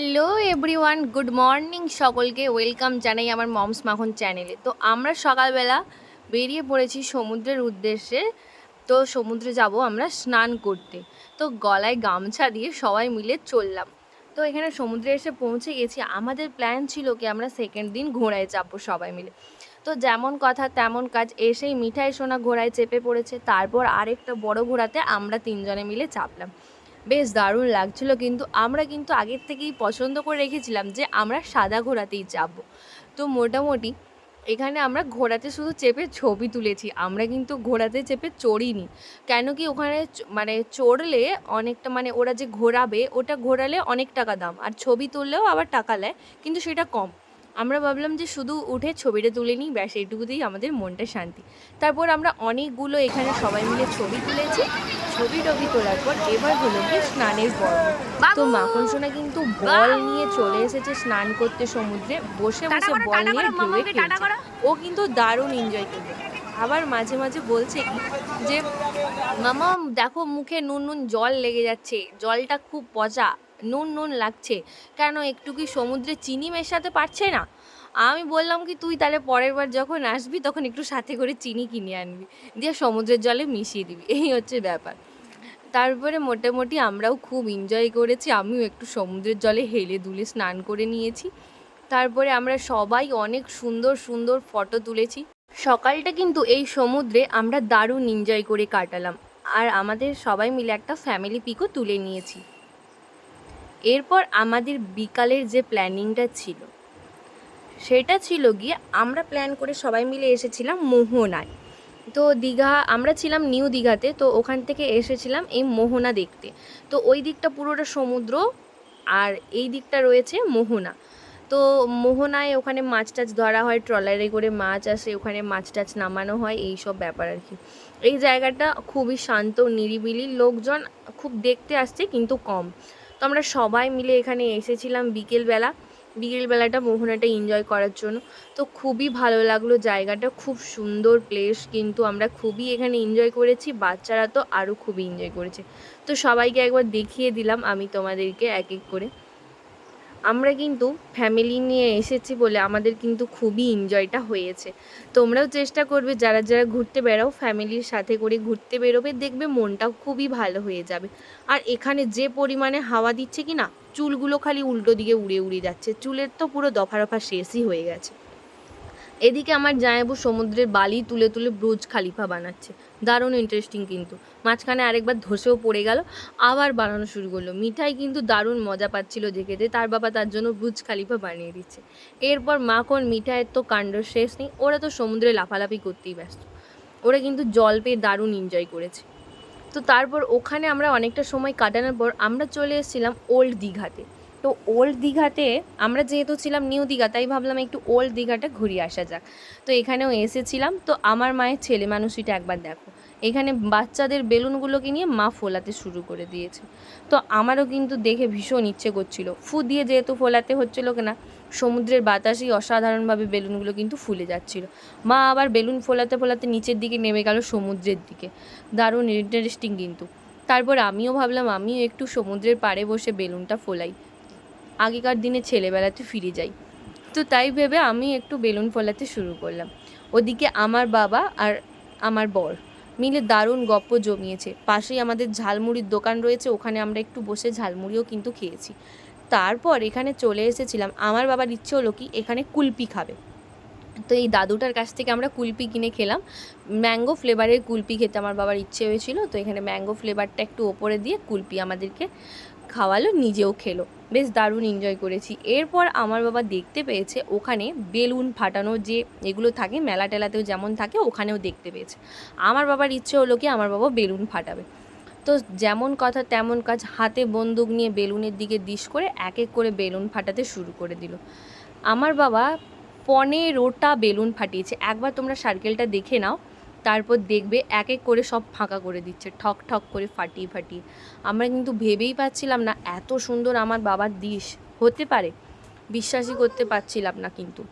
Hello everyone good morning সকলকে welcome জানাই আমার মমস মাখন চ্যানেলে তো আমরা সকালবেলা বেরিয়ে পড়েছি সমুদ্রের উদ্দেশ্যে। তো সমুদ্রে যাব আমরা স্নান করতে। তো গলায় গামছা দিয়ে সবাই মিলে চললাম। তো এখানে সমুদ্রে এসে পৌঁছে গেছি। আমাদের প্ল্যান ছিল কি আমরা সেকেন্ড দিন ঘোড়ায় চাপবো সবাই মিলে। তো যেমন কথা তেমন কাজ, এসেই মিঠাই সোনা ঘোড়ায় চেপে পড়েছে। তারপর আরেকটা বড় ঘোড়াতে আমরা তিনজনে মিলে চাপলাম। বেশ দারুণ লাগছিল। কিন্তু আমরা কিন্তু আগের থেকেই পছন্দ করে রেখেছিলাম যে আমরা সাদা ঘোড়াতেই যাব। তো মোটামুটি এখানে আমরা ঘোড়াতে শুধু চেপে ছবি তুলেছি, আমরা কিন্তু ঘোড়াতে চেপে চড়িনি। কেন কি ওখানে মানে চড়লে অনেকটা মানে ওরা যে ঘোরাবে, ওটা ঘোরালে অনেক টাকা দাম। আর ছবি তুললেও আবার টাকা নেয়, কিন্তু সেটা কম। আমরা ভাবলাম যে শুধু উঠে ছবিটা তুলে নিই ব্যাস এইটুকুতেই আমাদের মনটা শান্তি। তারপর আমরা অনেকগুলো এখানে সবাই মিলে ছবি তুলেছি। ছবি টবি তোলার পর এবার হলো গিয়ে স্নানের পর্ব। তো মাখন সোনা কিন্তু বল নিয়ে চলে এসেছে স্নান করতে সমুদ্রে। বসে বসে বল নিয়ে ঢেউয়ে খেলছে। ও কিন্তু দারুণ এনজয় করবে আবার মাঝে মাঝে বলছে কি যে মামা দেখো মুখে নুন নুন জল লেগে যাচ্ছে। জলটা খুব পচা। নুন নুন লাগছে। কেন একটু কি সমুদ্রে চিনি মেশাতে পারছে না? আমি বললাম কি, তুই তাহলে পরের বার যখন আসবি, তখন একটু সাথে করে চিনি কিনে আনবি। দিয়ে সমুদ্রের জলে মিশিয়ে দিবি। এই হচ্ছে ব্যাপার। তারপরে মোটামুটি আমরাও খুব এনজয় করেছি। আমিও একটু সমুদ্রের জলে হেলে দুলে স্নান করে নিয়েছি। তারপরে আমরা সবাই অনেক সুন্দর সুন্দর ফটো তুলেছি। সকালটা কিন্তু এই সমুদ্রে আমরা দারুণ এনজয় করে কাটালাম। আর আমাদের সবাই মিলে একটা ফ্যামিলি পিকও তুলে নিয়েছি। এরপর আমাদের বিকালের যে প্ল্যানিংটা ছিল, সেটা ছিল গিয়ে আমরা প্ল্যান করে সবাই মিলে এসেছিলাম মোহনায়। তো দীঘা, আমরা ছিলাম নিউ দীঘাতে, তো ওখান থেকে এসেছিলাম এই মোহনা দেখতে। তো ওই দিকটা পুরোটা সমুদ্র আর এই দিকটা রয়েছে মোহনা। তো মোহনায় ওখানে মাছ টাছ ধরা হয়, ট্রলারে করে মাছ আসে, ওখানে মাছ টাছ নামানো হয়, এই সব ব্যাপার আর কি। এই জায়গাটা খুবই শান্ত, নিরিবিলি, লোকজন খুব দেখতে আসছে কিন্তু কম। তো আমরা সবাই মিলে এখানে এসেছিলাম বিকেলবেলা। বিকেলবেলাটা মোহনাটা এনজয় করার জন্য। তো খুবই ভালো লাগল জায়গাটা, খুব সুন্দর প্লেস কিন্তু আমরা খুবই এখানে এনজয় করেছি, বাচ্চারা তো আরও খুবই এনজয় করেছে। তো সবাইকে একবার দেখিয়ে দিলাম, আমি তোমাদেরকে এক এক করে। আমরা কিন্তু ফ্যামিলি নিয়ে এসেছি বলে আমাদের কিন্তু খুবই এনজয়টা হয়েছে। তোমরাও চেষ্টা করবে, যারা যারা ঘুরতে বেড়াও ফ্যামিলির সাথে করে ঘুরতে বেরোবে, দেখবে মনটাও খুবই ভালো হয়ে যাবে। আর এখানে যে পরিমাণে হাওয়া দিচ্ছে কি না চুলগুলো খালি উল্টো দিকে উড়ে উড়ে যাচ্ছে, চুলের তো পুরো দফা রফা শেষই হয়ে গেছে। এদিকে আমার জায়াবু সমুদ্রের বালি তুলে তুলে ব্রুজ খালিফা বানাচ্ছে। দারুণ ইন্টারেস্টিং কিন্তু। মাঝখানে আরেকবার ধসেও পড়ে গেল, আবার বানানো শুরু করল। মিঠাই কিন্তু দারুণ মজা পাচ্ছিল দেখেতে তার বাবা তার জন্য ব্রুজ খালিফা বানিয়ে দিচ্ছে। এরপর মাখন মিঠাইয়ের তো কাণ্ড শেষ নেই, ওরা তো সমুদ্রে লাফালাফি করতেই ব্যস্ত। ওরা কিন্তু জল পেয়ে দারুণ এনজয় করেছে। তো তারপর ওখানে আমরা অনেকটা সময় কাটানোর পর আমরা চলে এসেছিলাম ওল্ড দীঘাতে। তো ওল্ড দীঘাতে আমরা যেহেতু ছিলাম নিউ দীঘা, তাই ভাবলাম একটু ওল্ড দীঘাটা ঘুরিয়ে আসা যাক। তো এখানেও এসেছিলাম। তো আমার মায়ের ছেলে মানুষইটা একবার দেখো। এখানে বাচ্চাদের বেলুনগুলোকে নিয়ে মা ফোলাতে শুরু করে দিয়েছে। তো আমারও কিন্তু দেখে ভীষণ ইচ্ছে করছিল। ফু দিয়ে যেহেতু ফোলাতে হচ্ছিল না সমুদ্রের বাতাসেই অসাধারণভাবে বেলুনগুলো কিন্তু ফুলে যাচ্ছিল। মা আবার বেলুন ফোলাতে ফোলাতে নিচের দিকে নেমে গেল সমুদ্রের দিকে। দারুণ ইন্টারেস্টিং কিন্তু। তারপর আমিও ভাবলাম, আমিও একটু সমুদ্রের পাড়ে বসে বেলুনটা ফোলাই। আগেকার দিনে ছেলেবেলাতে ফিরে যাই। তো তাই ভেবে আমি একটু বেলুন ফোলাতে শুরু করলাম। ওদিকে আমার বাবা আর আমার বর মিলে দারুণ গপ্প জমিয়েছে। পাশেই আমাদের ঝালমুড়ির দোকান রয়েছে, ওখানে আমরা একটু বসে ঝালমুড়িও কিন্তু খেয়েছি। তারপর এখানে চলে এসেছিলাম। আমার বাবার ইচ্ছে হলো কি, এখানে কুলপি খাবে। তো এই দাদুটার কাছ থেকে আমরা কুলপি কিনে খেলাম। ম্যাঙ্গো ফ্লেভারের কুলপি খেতে আমার বাবার ইচ্ছে হয়েছিল। তো এখানে ম্যাঙ্গো ফ্লেভারটা একটু ওপরে দিয়ে কুলপি আমাদেরকে খাওয়ালো, নিজেও খেলো। বেশ দারুণ এনজয় করেছি। এরপর আমার বাবা দেখতে পেয়েছে, ওখানে বেলুন ফাটানো যে এগুলো থাকে, মেলা টেলাতেও যেমন থাকে, ওখানেও দেখতে পেয়েছে। আমার বাবার ইচ্ছে হলো কি, আমার বাবা বেলুন ফাটাবে। তো যেমন কথা তেমন কাজ, হাতে বন্দুক নিয়ে বেলুনের দিকে দিশ করে এক এক করে বেলুন ফাটাতে শুরু করে দিল। আমার বাবা পনেরোটা বেলুন ফাটিয়েছে। একবার তোমরা সার্কেলটা দেখে নাও। তারপর দেখবে এক এক করে সব ফাঁকা করে দিচ্ছে, ঠক ঠক করে ফাটিয়ে ফাটিয়ে। আমরা কিন্তু ভেবেই পাচ্ছিলাম না, এত সুন্দর আমার বাবার দিশ। হতে পারে, বিশ্বাসই করতে পারছিলাম না কিন্তু।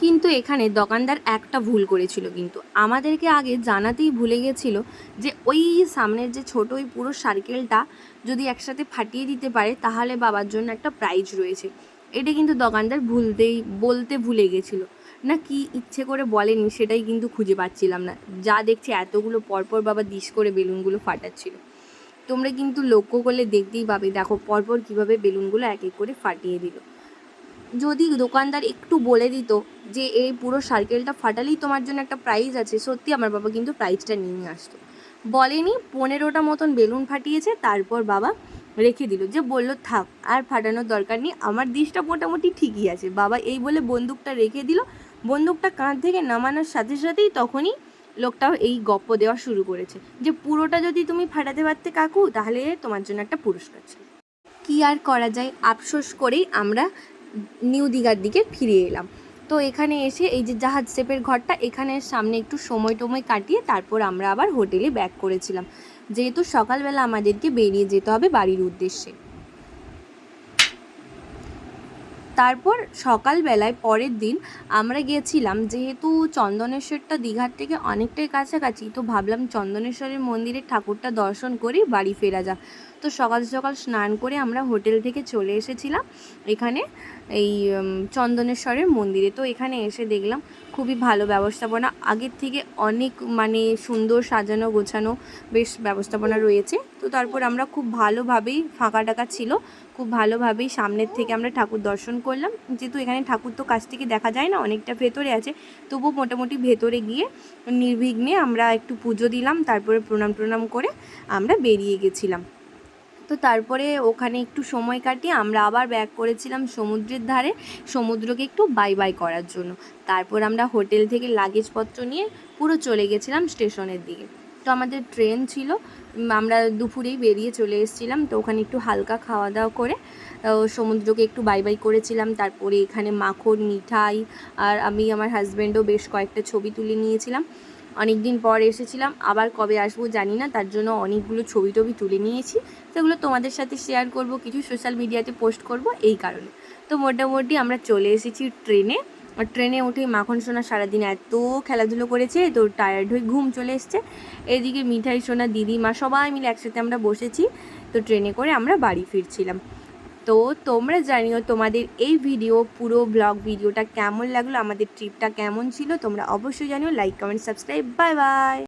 কিন্তু এখানে দোকানদার একটা ভুল করেছিল কিন্তু। আমাদেরকে আগে জানাতেই ভুলে গেছিল যে ওই সামনের যে ছোট ওই পুরো সার্কেলটা যদি একসাথে ফাটিয়ে দিতে পারে, তাহলে বাবার জন্য একটা প্রাইজ রয়েছে। এটা কিন্তু দোকানদার ভুলতেই, বলতে ভুলে গেছিল। না কি ইচ্ছে করে বলেনি সেটাই কিন্তু খুঁজে পাচ্ছিলাম না। যা দেখছি এতগুলো পরপর বাবা দিশ করে বেলুনগুলো ফাটাচ্ছিল। তোমরা কিন্তু লক্ষ্য করলে দেখতেই পাবে, দেখো পরপর কীভাবে বেলুনগুলো এক এক করে ফাটিয়ে দিল। যদি দোকানদার একটু বলে দিত যে, এই পুরো সার্কেলটা ফাটালেই তোমার জন্য একটা প্রাইজ আছে। সত্যি আমার বাবা কিন্তু প্রাইজটা নিয়ে আসতো। বলেনি, পনেরোটা মতন বেলুন ফাটিয়েছে, তারপর বাবা রেখে দিল যে, বলল থাক, আর ফাটানোর দরকার নেই। আমার দিশটা মোটামুটি ঠিকই আছে। বাবা এই বলে বন্দুকটা রেখে দিল বন্দুকটা কাঁধ থেকে নামানোর সাথে সাথেই তখনই লোকটাও এই গপ্প দেওয়া শুরু করেছে। যে পুরোটা যদি তুমি ফাটাতে পারতে কাকু, তাহলে তোমার জন্য একটা পুরস্কার ছিল। কী আর করা যায়? আফসোস করেই আমরা নিউ দীঘার দিকে ফিরে এলাম। তো এখানে এসে এই যে জাহাজ শেপের ঘরটা, এখানে সামনে একটু সময় টময় কাটিয়ে তারপর আমরা আবার হোটেলে ব্যাক করেছিলাম। যেহেতু সকালবেলা আমাদেরকে বেরিয়ে যেতে হবে বাড়ির উদ্দেশ্যে। তারপর সকালবেলায় পরের দিন আমরা গিয়েছিলাম, যেহেতু চন্দনেশ্বরটা দীঘার থেকে অনেকটাই কাছাকাছি, তো ভাবলাম চন্দনেশ্বরের মন্দিরের ঠাকুরটা দর্শন করে বাড়ি ফেরা যাক। তো সকাল সকাল স্নান করে আমরা হোটেল থেকে চলে এসেছিলাম, এখানে এই চন্দনেশ্বরের মন্দিরে। তো এখানে এসে দেখলাম খুবই ভালো ব্যবস্থাপনা, আগের থেকে অনেক মানে সুন্দর সাজানো গোছানো বেশ ব্যবস্থাপনা রয়েছে। তো তারপর আমরা খুব ভালোভাবেই ফাঁকা টাকা ছিল, খুব ভালোভাবেই সামনের থেকে আমরা ঠাকুর দর্শন করলাম যেহেতু এখানে ঠাকুর তো কাছ থেকে দেখা যায় না, অনেকটা ভেতরে আছে। তবুও মোটামুটি ভেতরে গিয়ে নির্বিঘ্নে আমরা একটু পুজো দিলাম, তারপরে প্রণাম প্রণাম করে আমরা বেরিয়ে গেছিলাম। তো তারপরে ওখানে একটু সময় কাটিয়ে আমরা আবার ব্যাক করেছিলাম সমুদ্রের ধারে, সমুদ্রকে একটু বাই বাই করার জন্য। তারপর আমরা হোটেল থেকে লাগেজপত্র নিয়ে পুরো চলে গেছিলাম স্টেশনের দিকে। তো আমাদের ট্রেন ছিল আমরা দুপুরেই বেরিয়ে চলে এসেছিলাম, তো ওখানে একটু হালকা খাওয়া দাওয়া করে সমুদ্রকে একটু বাই বাই করেছিলাম, তারপরে এখানে মাখন, মিঠাই, আর আমি আমার হাজব্যান্ডও বেশ কয়েকটা ছবি তুলে নিয়েছিলাম। অনেক দিন পর এসেছিলাম, আবার কবে আসব জানি না, তার জন্য অনেকগুলো ছবি টবি তুলে নিয়েছি, সেগুলো তোমাদের সাথে শেয়ার করব, কিছু সোশ্যাল মিডিয়াতে পোস্ট করব, এই কারণে। তো মোটামুটি আমরা চলে এসেছি ট্রেনে। আর ট্রেনে উঠে মাখন সোনা সারাদিন এত খেলাধুলো করেছে, তো টায়ার্ড হয়ে ঘুম চলে এসছে। এদিকে মিঠাই, সোনা দিদিমা সবাই মিলে একসাথে আমরা বসেছি, তো ট্রেনে করে আমরা বাড়ি ফিরছিলাম। তো তোমরা জানিও তোমাদের এই ভিডিও পুরো ব্লগ ভিডিওটা কেমন লাগল, আমাদের ট্রিপটা কেমন ছিল, তোমরা অবশ্যই জানিও like comment subscribe bye bye